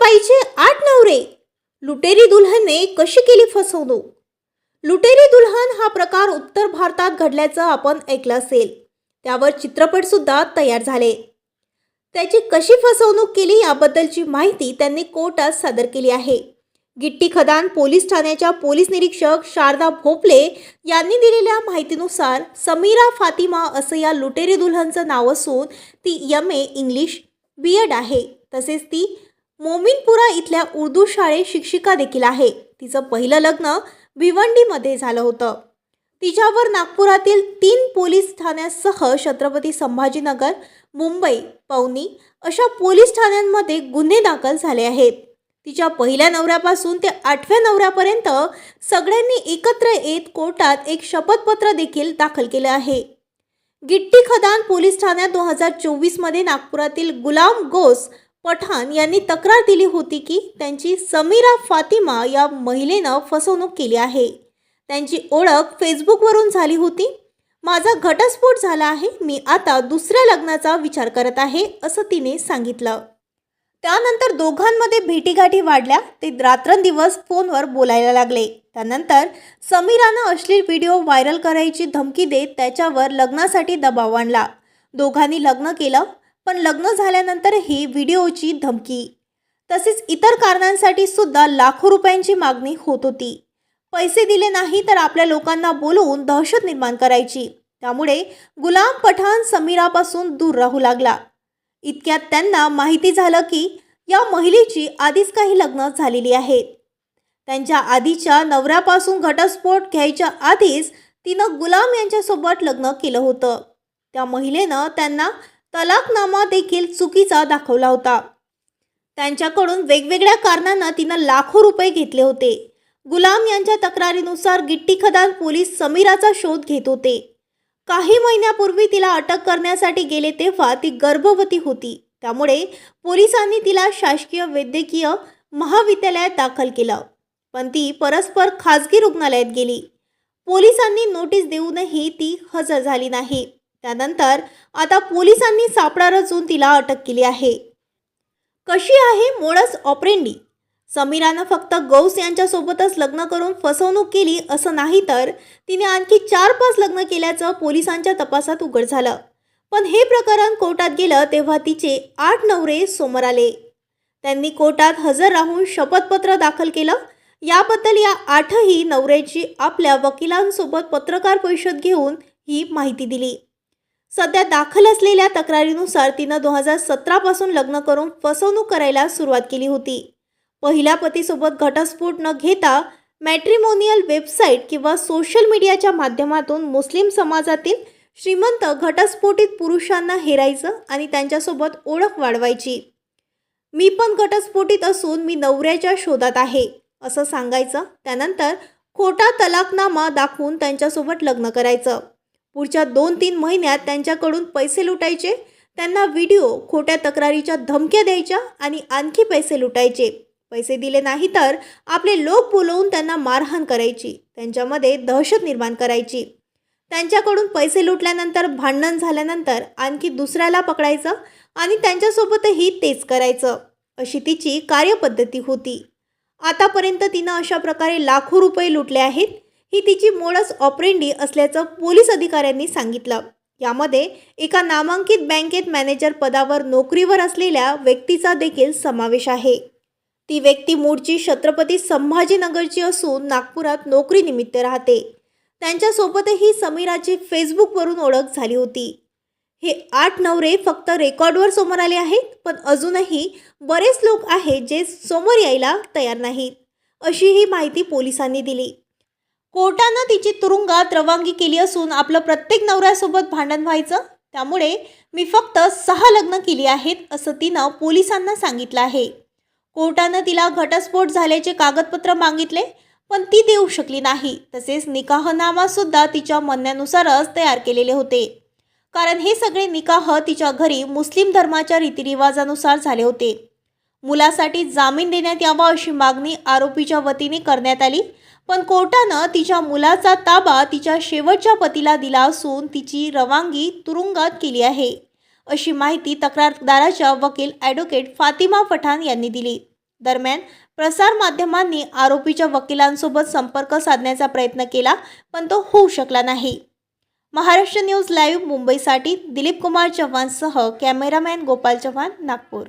बाईचे आठ नवरे. लुटेरी दुल्हनने कशी केली फसवणूक? लुटेरी दुल्हन हा प्रकार उत्तर भारतात घडल्याचं आपण ऐकलं असेल. त्यावर चित्रपटसुद्धा तयार झाले. त्याची कशी फसवणूक केली याबद्दलची माहिती त्यांनी कोर्टात सादर केली आहे. गिट्टी खदान पोलीस ठाण्याच्या पोलीस निरीक्षक शारदा भोपले यांनी दिलेल्या माहितीनुसार समीरा फातिमा असं या लुटेरी दुल्हनचं नाव असून ती M A English B Ed आहे. तसेच ती मोमिनपुरा इथल्या उर्दू शाळेत शिक्षिका देखील आहे. तिचं पहिलं लग्न भिवंडीमध्ये झालं होतं. तिच्यावर नागपुरातील तीन पोलीस ठाण्यासह छत्रपती संभाजीनगर मुंबई पवनी अशा पोलीस ठाण्यांमध्ये गुन्हे दाखल झाले आहेत. तिच्या पहिल्या नवऱ्यापासून ते आठव्या नवऱ्यापर्यंत सगळ्यांनी एकत्र येत कोर्टात एक शपथपत्र देखील दाखल केलं आहे. गिट्टी खदान पोलीस ठाण्यात दोन हजार चोवीसमध्ये नागपुरातील गुलाम गोस पठाण यांनी तक्रार दिली होती की त्यांची समीरा फातिमा या महिलेनं फसवणूक केली आहे. त्यांची ओळख फेसबुकवरून झाली होती. माझा घटस्फोट झाला आहे. मी आता दुसऱ्या लग्नाचा विचार करत आहे असं तिने सांगितलं. त्यानंतर दोघांमध्ये भेटीगाठी वाढल्या. ते रात्रंदिवस फोनवर बोलायला लागले. त्यानंतर समीरानं अश्लील व्हिडिओ व्हायरल करायची धमकी देत त्याच्यावर लग्नासाठी दबाव आणला. दोघांनी लग्न केलं. पण लग्न झाल्यानंतरही व्हिडिओची धमकी. तसेच इतर कारणांसाठी सुद्धा लाखो रुपयांची मागणी होत होती. पैसे दिले नाही तर आपल्या लोकांना बोलवून दहशत निर्माण करायची. त्यामुळे गुलाम पठाण समीरापासून दूर राहू लागला. इतक्यात त्यांना माहिती झालं की या महिलेची आधीच काही लग्न झालेली आहेत. त्यांच्या आधीच्या नवऱ्यापासून घटस्फोट घ्यायच्या आधीच तिनं गुलाम यांच्यासोबत लग्न केलं होतं. त्या महिलेनं त्यांना तलाकनामा देखील चुकीचा दाखवला होता. त्यांच्याकडून वेगवेगळ्या कारणांना तिनं लाखो रुपये घेतले होते. गुलाम यांच्या तक्रारीनुसार गिट्टी खदान पोलीस समीराचा शोध घेत होते. काही महिन्यापूर्वी तिला अटक करण्यासाठी गेले तेव्हा ती गर्भवती होती. त्यामुळे पोलिसांनी तिला शासकीय वैद्यकीय महाविद्यालयात दाखल केलं. पण ती परस्पर खाजगी रुग्णालयात गेली. पोलिसांनी नोटीस देऊनही ती हजर झाली नाही. त्यानंतर आता पोलिसांनी सापळा रचून तिला अटक केली आहे. कशी आहे मोडस ऑपरेंडी? समीरानं फक्त गौस यांच्यासोबतच लग्न करून फसवणूक केली असं नाही तर तिने आणखी चार पाच लग्न केल्याचं पोलिसांच्या तपासात उघड झालं. पण हे प्रकरण कोर्टात गेलं तेव्हा तिचे आठ नवरे समोर आले. त्यांनी कोर्टात हजर राहून शपथपत्र दाखल केलं. याबद्दल या आठही नवऱ्याची आपल्या वकिलांसोबत पत्रकार परिषद घेऊन ही माहिती दिली. सध्या दाखल असलेल्या तक्रारीनुसार तिनं दोन हजार सतरापासून लग्न करून फसवणूक करायला सुरुवात केली होती. पहिल्या पतीसोबत घटस्फोट न घेता मॅट्रिमोनियल वेबसाईट किंवा सोशल मीडियाच्या माध्यमातून मुस्लिम समाजातील श्रीमंत घटस्फोटित पुरुषांना हेरायचं आणि त्यांच्यासोबत ओळख वाढवायची. मी पण घटस्फोटित असून मी नवऱ्याच्या शोधात आहे असं सांगायचं. त्यानंतर खोटा तलाकनामा दाखवून त्यांच्यासोबत लग्न करायचं. पुढच्या दोन तीन महिन्यात त्यांच्याकडून पैसे लुटायचे. त्यांना व्हिडिओ खोट्या तक्रारीच्या धमक्या द्यायच्या आणि आणखी पैसे लुटायचे. पैसे दिले नाही तर आपले लोक बोलवून त्यांना मारहाण करायची. त्यांच्यामध्ये दहशत निर्माण करायची. त्यांच्याकडून पैसे लुटल्यानंतर भांडण झाल्यानंतर आणखी दुसऱ्याला पकडायचं आणि त्यांच्यासोबतही तेच करायचं अशी तिची कार्यपद्धती होती. आतापर्यंत तिनं अशा प्रकारे लाखो रुपये लुटले आहेत. ही तिची मोडस ऑपरेंडी असल्याचं पोलीस अधिकाऱ्यांनी सांगितलं. यामध्ये एका नामांकित बँकेत मॅनेजर पदावर नोकरीवर असलेल्या व्यक्तीचा देखील समावेश आहे. ती व्यक्ती मूळची छत्रपती संभाजीनगरची असून नागपुरात नोकरीनिमित्त राहते. त्यांच्यासोबतही समीराची फेसबुकवरून ओळख झाली होती. हे आठ नवरे फक्त रेकॉर्डवर समोर आले आहेत पण अजूनही बरेच लोक आहेत जे समोर यायला तयार नाहीत अशी ही माहिती पोलिसांनी दिली. कोर्टानं तिची तुरुंगात रवानगी केली असून आपलं प्रत्येक नवऱ्यासोबत भांडण व्हायचं त्यामुळे मी फक्त सहा लग्न केली आहेत असं तिनं पोलिसांना सांगितलं आहे. कोर्टानं तिला घटस्फोट झाल्याचे कागदपत्र मागितले पण ती देऊ शकली नाही. तसेच निकाहनामासुद्धा तिच्या म्हणण्यानुसारच तयार केलेले होते. कारण हे सगळे निकाह तिच्या घरी मुस्लिम धर्माच्या रीतिरिवाजानुसार झाले होते. मुलासाठी जामीन देण्यात यावा अशी मागणी आरोपीच्या वतीने करण्यात आली पण कोर्टानं तिच्या मुलाचा ताबा तिच्या शेवटच्या पतीला दिला असून तिची रवानगी तुरुंगात केली आहे. अशी माहिती तक्रारदाराच्या वकील ॲडव्होकेट फातिमा पठाण यांनी दिली. दरम्यान प्रसारमाध्यमांनी आरोपीच्या वकिलांसोबत संपर्क साधण्याचा प्रयत्न केला पण तो होऊ शकला नाही. महाराष्ट्र न्यूज लाईव्ह मुंबईसाठी दिलीप कुमार चव्हाणसह कॅमेरामॅन गोपाल चव्हाण नागपूर.